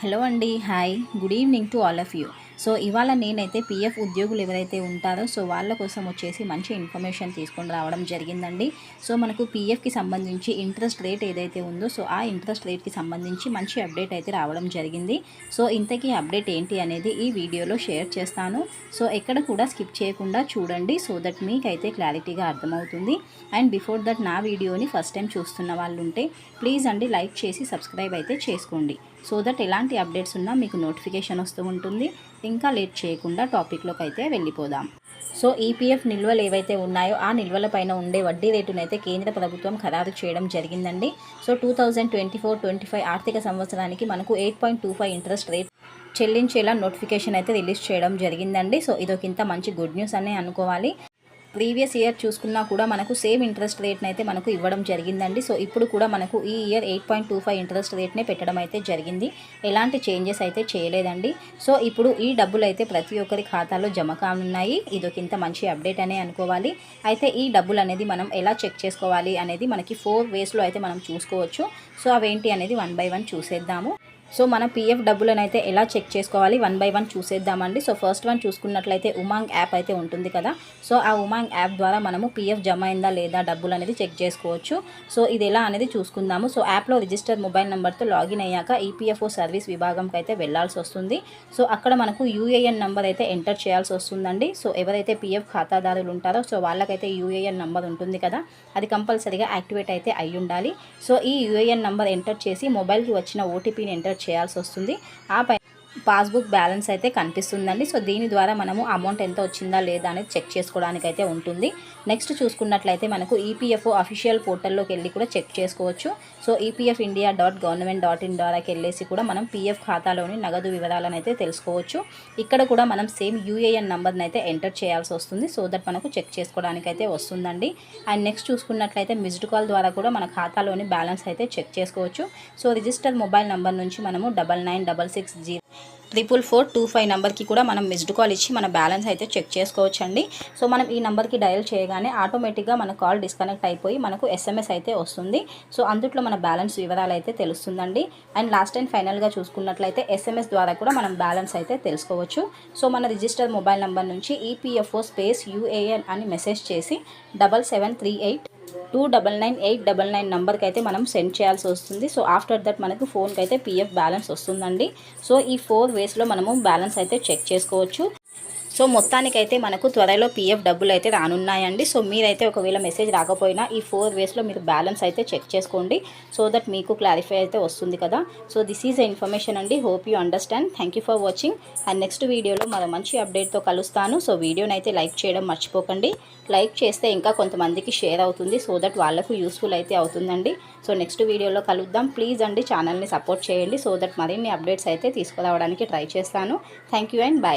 Hello అండి hi. Good evening to all of you. So ఇవాళ నేనైతే పీఎఫ్ ఉద్యోగులు ఎవరైతే ఉంటారో సో వాళ్ళ కోసం వచ్చేసి మంచి ఇన్ఫర్మేషన్ తీసుకొని రావడం జరిగిందండి. సో మనకు పీఎఫ్కి సంబంధించి ఇంట్రెస్ట్ రేట్ ఏదైతే ఉందో సో ఆ ఇంట్రెస్ట్ రేట్కి సంబంధించి మంచి అప్డేట్ అయితే రావడం జరిగింది. సో ఇంతకీ అప్డేట్ ఏంటి అనేది ఈ వీడియోలో షేర్ చేస్తాను. సో ఎక్కడ కూడా స్కిప్ చేయకుండా చూడండి సో దట్ మీకైతే క్లారిటీగా అర్థమవుతుంది. అండ్ బిఫోర్ దట్ నా వీడియోని ఫస్ట్ టైం చూస్తున్న వాళ్ళు ఉంటే ప్లీజ్ అండి లైక్ చేసి సబ్స్క్రైబ్ అయితే చేసుకోండి. సో దట్ ఎలాంటి అప్డేట్స్ ఉన్నా మీకు నోటిఫికేషన్ వస్తూ ఉంటుంది. ఇంకా లేట్ చేయకుండా టాపిక్లోకి అయితే వెళ్ళిపోదాం. సో ఈపీఎఫ్ నిల్వలు ఏవైతే ఉన్నాయో ఆ నిల్వల పైన ఉండే వడ్డీ రేటునైతే కేంద్ర ప్రభుత్వం ఖరారు చేయడం జరిగిందండి. So two thousand twenty four twenty five ఆర్థిక సంవత్సరానికి మనకు eight point two five interest rate చెల్లించేలా notification అయితే రిలీజ్ చేయడం జరిగిందండి. సో ఇదొక ఇంత మంచి గుడ్ న్యూస్ అనే అనుకోవాలి. ప్రీవియస్ ఇయర్ చూసుకున్నా కూడా మనకు సేమ్ ఇంట్రెస్ట్ రేట్ని అయితే మనకు ఇవ్వడం జరిగిందండి. సో ఇప్పుడు కూడా మనకు ఈ year eight point two five interest రేట్నే పెట్టడం అయితే జరిగింది. ఎలాంటి చేంజెస్ అయితే చేయలేదండి. సో ఇప్పుడు ఈ డబ్బులు అయితే ప్రతి ఒక్కరి ఖాతాలో జమ కానున్నాయి. ఇదొకింత మంచి అప్డేట్ అనే అనుకోవాలి. అయితే ఈ డబ్బులు అనేది మనం ఎలా చెక్ చేసుకోవాలి అనేది మనకి ఫోర్ వేస్లో అయితే మనం చూసుకోవచ్చు. సో అవేంటి అనేది వన్ బై వన్ చూసేద్దాము. సో మన పీఎఫ్ డబ్బులను అయితే ఎలా చెక్ చేసుకోవాలి? వన్ బై వన్ చూసేద్దామండి. సో ఫస్ట్ వన్ చూసుకున్నట్లయితే ఉమాంగ్ యాప్ అయితే ఉంటుంది కదా. సో ఆ ఉమాంగ్ యాప్ ద్వారా మనము పీఎఫ్ జమ అయిందా లేదా డబ్బులు అనేది చెక్ చేసుకోవచ్చు. సో ఇది ఎలా అనేది చూసుకుందాము. సో యాప్లో రిజిస్టర్ మొబైల్ నెంబర్తో లాగిన్ అయ్యాక ఈపీఎఫ్ఓ సర్వీస్ విభాగంకి అయితే వెళ్ళాల్సి వస్తుంది. సో అక్కడ మనకు యూఏఎన్ నెంబర్ అయితే ఎంటర్ చేయాల్సి వస్తుందండి. సో ఎవరైతే పీఎఫ్ ఖాతాదారులు ఉంటారో సో వాళ్ళకైతే యూఏఎన్ నెంబర్ ఉంటుంది కదా. అది కంపల్సరీగా యాక్టివేట్ అయితే అయి ఉండాలి సో ఈ యూఏఎన్ నెంబర్ ఎంటర్ చేసి మొబైల్కి వచ్చిన ఓటీపీని ఎంటర్ చేయాల్సి వస్తుంది. ఆ పై పాస్బుక్ బ్యాలెన్స్ అయితే కనిపిస్తుందండి. సో దీని ద్వారా మనము అమౌంట్ ఎంత వచ్చిందా లేదా అనేది చెక్ చేసుకోవడానికి అయితే ఉంటుంది. నెక్స్ట్ చూసుకున్నట్లయితే మనకు ఈపీఎఫ్ఓ అఫీషియల్ పోర్టల్లోకి వెళ్ళి కూడా చెక్ చేసుకోవచ్చు. So EPF India dot government dot in ద్వారాకి వెళ్ళేసి కూడా మనం పీఎఫ్ ఖాతాలోని నగదు వివరాలను అయితే తెలుసుకోవచ్చు. ఇక్కడ కూడా మనం సేమ్ యూఏఎన్ నెంబర్ని అయితే ఎంటర్ చేయాల్సి వస్తుంది. సో దట్ మనకు చెక్ చేసుకోవడానికి అయితే వస్తుందండి. అండ్ నెక్స్ట్ చూసుకున్నట్లయితే మిస్డ్ కాల్ ద్వారా కూడా మన ఖాతాలోని బ్యాలెన్స్ అయితే చెక్ చేసుకోవచ్చు. సో రిజిస్టర్ మొబైల్ నెంబర్ నుంచి మనము double nine double six zero triple four two five నెంబర్కి కూడా మనం మిస్డ్ కాల్ ఇచ్చి మన బ్యాలెన్స్ అయితే చెక్ చేసుకోవచ్చు అండి సో మనం ఈ నెంబర్కి డయల్ చేయగానే ఆటోమేటిక్గా మన కాల్ డిస్కనెక్ట్ అయిపోయి మనకు ఎస్ఎంఎస్ అయితే వస్తుంది. సో అందుట్లో మన బ్యాలెన్స్ వివరాలు అయితే తెలుస్తుందండి. అండ్ లాస్ట్ అండ్ ఫైనల్గా చూసుకున్నట్లయితే ఎస్ఎంఎస్ ద్వారా కూడా మనం బ్యాలెన్స్ అయితే తెలుసుకోవచ్చు. సో మన రిజిస్టర్ మొబైల్ నెంబర్ నుంచి ఈపీఎఫ్ఓ స్పేస్ యూఏఎన్ అని మెసేజ్ చేసి double seven three eight two double nine eight double nine నెంబర్కి అయితే మనం సెండ్ చేయాల్సి వస్తుంది. సో ఆఫ్టర్ దట్ మనకు ఫోన్కి అయితే పీఎఫ్ బ్యాలెన్స్ వస్తుందండి. సో ఈ ఫోర్ వేస్లో మనము బ్యాలెన్స్ అయితే చెక్ చేసుకోవచ్చు. సో మొత్తానికైతే మనకు త్వరలో పీఎఫ్ డబ్బులు అయితే రానున్నాయండి. సో మీరైతే ఒకవేళ మెసేజ్ రాకపోయినా ఈ ఫోర్ వేస్లో మీరు బ్యాలెన్స్ అయితే చెక్ చేసుకోండి. సో దట్ మీకు క్లారిఫై అయితే వస్తుంది కదా. So this is a information అండి. Hope you understand thank you for watching and next వీడియోలో మరో మంచి అప్డేట్తో కలుస్తాను. సో వీడియోని అయితే లైక్ చేయడం మర్చిపోకండి. లైక్ చేస్తే ఇంకా కొంతమందికి షేర్ అవుతుంది. సో దట్ వాళ్ళకు యూస్ఫుల్ అయితే అవుతుందండి. సో నెక్స్ట్ వీడియోలో కలుద్దాం. ప్లీజ్ అండి ఛానల్ని సపోర్ట్ చేయండి. సో దట్ మరిన్ని అప్డేట్స్ అయితే తీసుకురావడానికి ట్రై చేస్తాను. Thank you and bye